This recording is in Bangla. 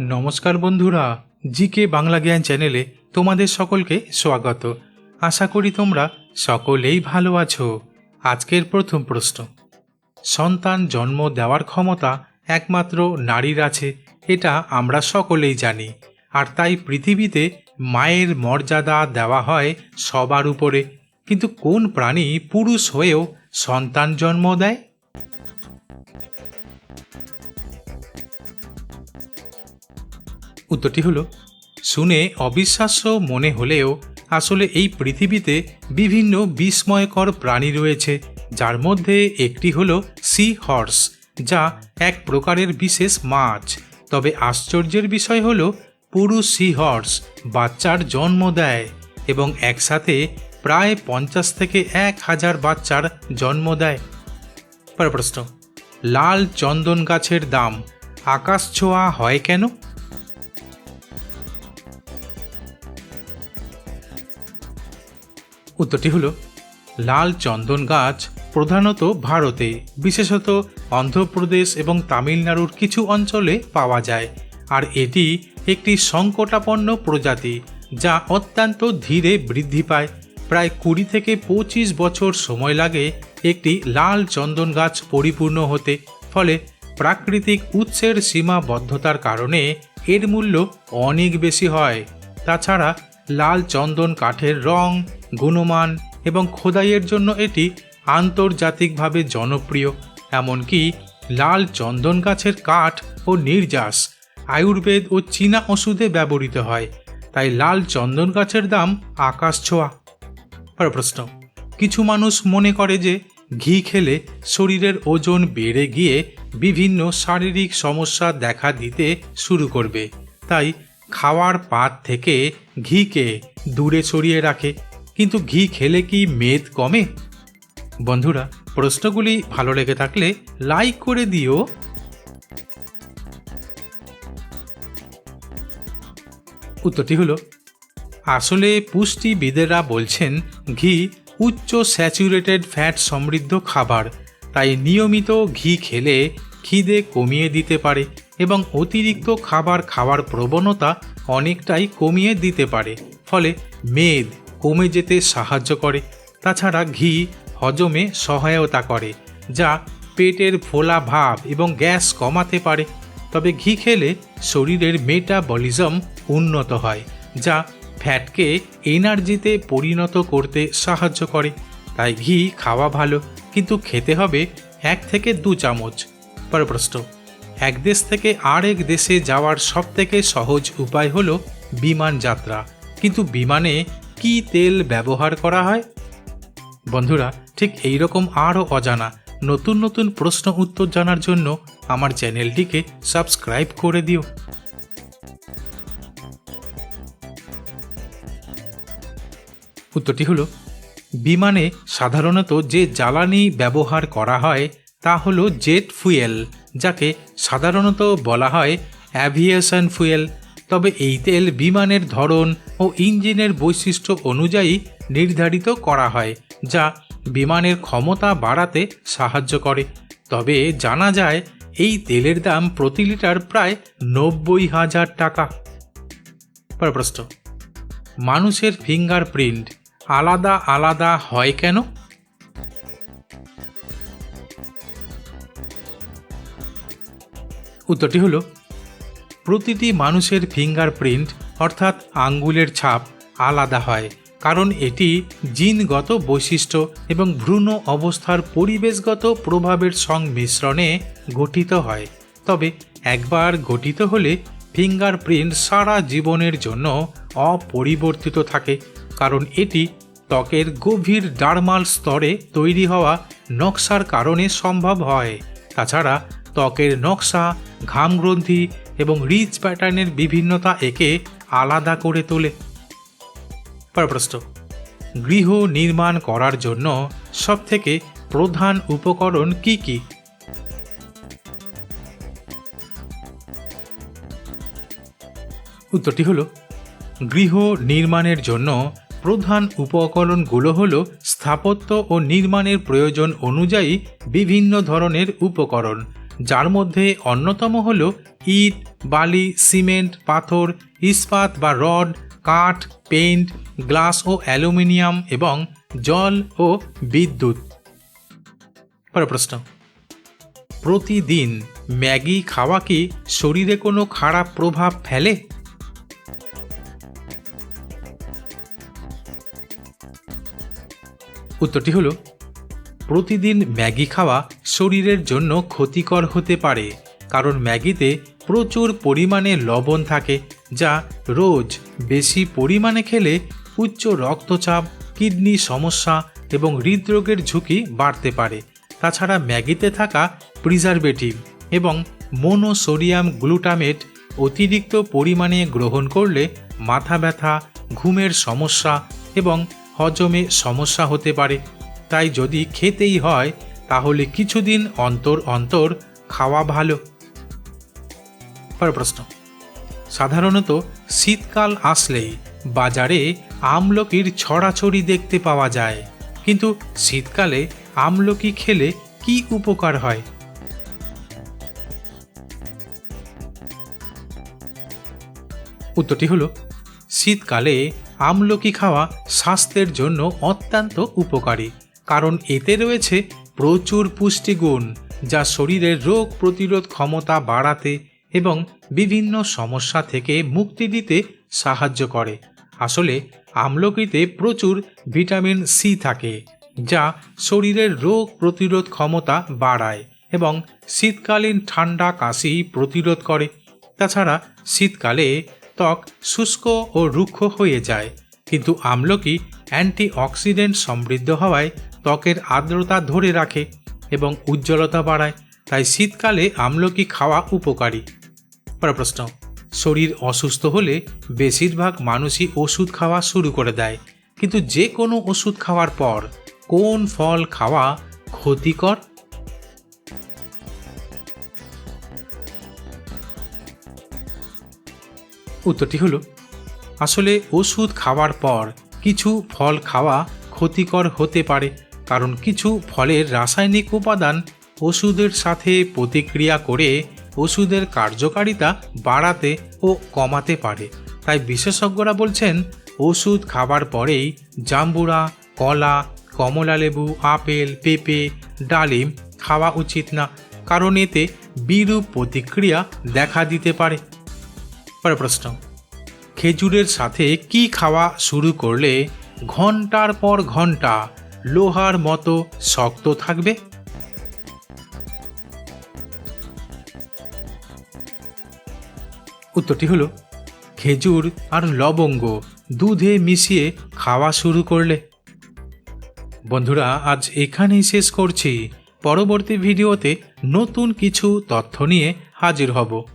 নমস্কার বন্ধুরা, জিকে বাংলা জ্ঞান চ্যানেলে তোমাদের সকলকে স্বাগত। আশা করি তোমরা সকলেই ভালো আছো। আজকের প্রথম প্রশ্ন। সন্তান জন্ম দেওয়ার ক্ষমতা একমাত্র নারীর আছে, এটা আমরা সকলেই জানি। আর তাই পৃথিবীতে মায়ের মর্যাদা দেওয়া হয় সবার উপরে। কিন্তু কোন প্রাণী পুরুষ হয়েও সন্তান জন্ম দেয়? উত্তরটি হলো, শুনে অবিশ্বাস্য মনে হলেও আসলে এই পৃথিবীতে বিভিন্ন বিস্ময়কর প্রাণী রয়েছে, যার মধ্যে একটি হল সি হর্স যা এক প্রকারের বিশেষ মাছ। তবে আশ্চর্যের বিষয় হল পুরুষ সি হর্স বাচ্চার জন্ম দেয় এবং একসাথে প্রায় পঞ্চাশ থেকে এক হাজার বাচ্চার জন্ম দেয়। পরের প্রশ্ন, লাল চন্দন গাছের দাম আকাশ ছোঁয়া হয় কেন? উত্তরটি হলো, লাল চন্দন গাছ প্রধানত ভারতে, বিশেষত অন্ধ্রপ্রদেশ এবং তামিলনাড়ুর কিছু অঞ্চলে পাওয়া যায়, আর এটি একটি সংকটাপন্ন প্রজাতি যা অত্যন্ত ধীরে বৃদ্ধি পায়। প্রায় কুড়ি থেকে পঁচিশ বছর সময় লাগে একটি লাল চন্দন গাছ পরিপূর্ণ হতে, ফলে প্রাকৃতিক উৎসের সীমাবদ্ধতার কারণে এর মূল্য অনেক বেশি হয়। তাছাড়া লাল চন্দন কাঠের রং, গুণমান এবং খোদাইয়ের জন্য এটি আন্তর্জাতিকভাবে জনপ্রিয়। এমনকি লাল চন্দন গাছের কাঠ ও নির্যাস আয়ুর্বেদ ও চীনা ওষুধে ব্যবহৃত হয়। তাই লাল চন্দন গাছের দাম আকাশ ছোঁয়া। পরের প্রশ্ন। কিছু মানুষ মনে করে যে ঘি খেলে শরীরের ওজন বেড়ে গিয়ে বিভিন্ন শারীরিক সমস্যা দেখা দিতে শুরু করবে। তাই খাওয়ার পাত থেকে ঘিকে দূরে ছড়িয়ে রাখে। কিন্তু ঘি খেলে কি মেদ কমে? বন্ধুরা, প্রশ্নগুলি ভালো লেগে থাকলে লাইক করে দিও। উত্তরটি হলো, আসলে পুষ্টিবিদেরা বলছেন ঘি উচ্চ স্যাচুরেটেড ফ্যাট সমৃদ্ধ খাবার, তাই নিয়মিত ঘি খেলে খিদে কমিয়ে দিতে পারে। এবং অতিরিক্ত খাবার খাওয়ার প্রবণতা অনেকটাই কমিয়ে দিতে পারে। ফলে মেদ কমে যেতে সাহায্য করে। তাছাড়া ঘি হজমে সহায়তা করে, যা পেটের ফোলা ভাব এবং গ্যাস কমাতে পারে। তবে ঘি খেলে শরীরের মেটাবলিজম উন্নত হয়, যা ফ্যাটকে এনার্জিতে পরিণত করতে সাহায্য করে। তাই ঘি খাওয়া ভালো, কিন্তু খেতে হবে এক থেকে দু চামচ। পরের প্রশ্ন। এক দেশ থেকে আরেক দেশে যাওয়ার সবথেকে সহজ উপায় হলো বিমান যাত্রা। কিন্তু বিমানে কি তেল ব্যবহার করা হয়? বন্ধুরা, ঠিক এই রকম আরও অজানা, নতুন নতুন প্রশ্ন উত্তর জানার জন্য আমার চ্যানেলটিকে সাবস্ক্রাইব করে দিও। উত্তরটি হলো, বিমানে সাধারণত যে জ্বালানি ব্যবহার করা হয় তা হলো জেট ফুয়েল, যাকে সাধারণত বলা হয় অ্যাভিয়েশন ফুয়েল। তবে এই তেল বিমানের ধরন ও ইঞ্জিনের বৈশিষ্ট্য অনুযায়ী নির্ধারিত করা হয়, যা বিমানের ক্ষমতা বাড়াতে সাহায্য করে। তবে জানা যায়, এই তেলের দাম প্রতি লিটার প্রায় নব্বই হাজার টাকা। প্রশ্ন। মানুষের ফিঙ্গারপ্রিন্ট আলাদা আলাদা হয় কেন? উত্তরটি হলো, প্রতিটি মানুষের ফিঙ্গারপ্রিন্ট অর্থাৎ আঙ্গুলের ছাপ, আলাদা হয়। কারণ এটি জিনগত বৈশিষ্ট্য এবং ভ্রূণ অবস্থার পরিবেশগত প্রভাবের সংমিশ্রণে গঠিত হয়। তবে একবার গঠিত হলে ফিঙ্গারপ্রিন্ট সারা জীবনের জন্য অপরিবর্তিত থাকে, কারণ এটি ত্বকের গভীর ডার্মাল স্তরে তৈরি হওয়া নকশার কারণে সম্ভব হয়। তাছাড়া ত্বকের নকশা ঘামগ্রন্থি এবং রিচ প্যাটার্নের বিভিন্নতা একে আলাদা করে তোলে। গৃহ নির্মাণ করার জন্য সবথেকে প্রধান উপকরণ কি কি? উত্তরটি হলো, গৃহ নির্মাণের জন্য প্রধান উপকরণগুলো হল স্থাপত্য ও নির্মাণের প্রয়োজন অনুযায়ী বিভিন্ন ধরনের উপকরণ। যার মধ্যে অন্যতম হল ইট, বালি, সিমেন্ট, পাথর, ইস্পাত বা রড, কাঠ, পেইন্ট, গ্লাস ও অ্যালুমিনিয়াম এবং জল ও বিদ্যুৎ। প্রশ্ন। প্রতিদিন ম্যাগি খাওয়া কি শরীরে কোনো খারাপ প্রভাব ফেলে? উত্তরটি হলো প্রতিদিন ম্যাগি খাওয়া শরীরের জন্য ক্ষতিকর হতে পারে, কারণ ম্যাগিতে প্রচুর পরিমাণে লবণ থাকে, যা রোজ বেশি পরিমাণে খেলে উচ্চ রক্তচাপ, কিডনি সমস্যা এবং হৃদরোগের ঝুঁকি বাড়তে পারে। তাছাড়া ম্যাগিতে থাকা প্রিজারভেটিভ এবং মোনোসোডিয়াম গ্লুটামেট অতিরিক্ত পরিমাণে গ্রহণ করলে মাথা ব্যথা, ঘুমের সমস্যা এবং হজমে সমস্যা হতে পারে। তাই যদি খেতেই হয়, তাহলে কিছুদিন অন্তর অন্তর খাওয়া ভালো। পরের প্রশ্ন। সাধারণত শীতকাল আসলেই বাজারে আমলকির ছড়াছড়ি দেখতে পাওয়া যায়, কিন্তু শীতকালে আমলকি খেলে কি উপকার হয়? উত্তরটি হলো, শীতকালে আমলকি খাওয়া স্বাস্থ্যের জন্য অত্যন্ত উপকারী। কারণ এতে রয়েছে প্রচুর পুষ্টিগুণ, যা শরীরের রোগ প্রতিরোধ ক্ষমতা বাড়াতে এবং বিভিন্ন সমস্যা থেকে মুক্তি দিতে সাহায্য করে। আসলে, আমলকিতে প্রচুর ভিটামিন সি থাকে, যা শরীরের রোগ প্রতিরোধ ক্ষমতা বাড়ায় এবং শীতকালীন ঠান্ডা কাশি প্রতিরোধ করে। তাছাড়া, শীতকালে ত্বক শুষ্ক ও রুক্ষ হয়ে যায়, কিন্তু আমলকি অ্যান্টিঅক্সিডেন্ট সমৃদ্ধ হওয়ায় ত্বকের আর্দ্রতা ধরে রাখে এবং উজ্জ্বলতা বাড়ায়, তাই শীতকালে আমলকি খাওয়া উপকারী। পরের প্রশ্ন শরীর অসুস্থ হলে বেশিরভাগ মানুষই ওষুধ খাওয়া শুরু করে দেয়। কিন্তু যে কোনো ওষুধ খাওয়ার পর কোন ফল খাওয়া ক্ষতিকর? উত্তরটি হলো, আসলে ওষুধ খাওয়ার পর কিছু ফল খাওয়া ক্ষতিকর হতে পারে। কারণ কিছু ফলের রাসায়নিক উপাদান ওষুধের সাথে প্রতিক্রিয়া করে ওষুধের কার্যকারিতা বাড়াতে ও কমাতে পারে। তাই বিশেষজ্ঞরা বলছেন, ওষুধ খাবার পরেই জাম্বুরা, কলা, কমলা লেবু, আপেল, পেঁপে, ডালিম খাওয়া উচিত না, কারণ এতে বিরূপ প্রতিক্রিয়া দেখা দিতে পারে। পরের প্রশ্ন, খেজুরের সাথে কি খাওয়া শুরু করলে ঘণ্টার পর ঘণ্টা লোহার মতো শক্ত থাকবে। উত্তরটি হলো, খেজুর আর লবঙ্গ দুধে মিশিয়ে খাওয়া শুরু করলে। বন্ধুরা, আজ এখানেই শেষ করছি। পরবর্তী ভিডিওতে নতুন কিছু তথ্য নিয়ে হাজির হব।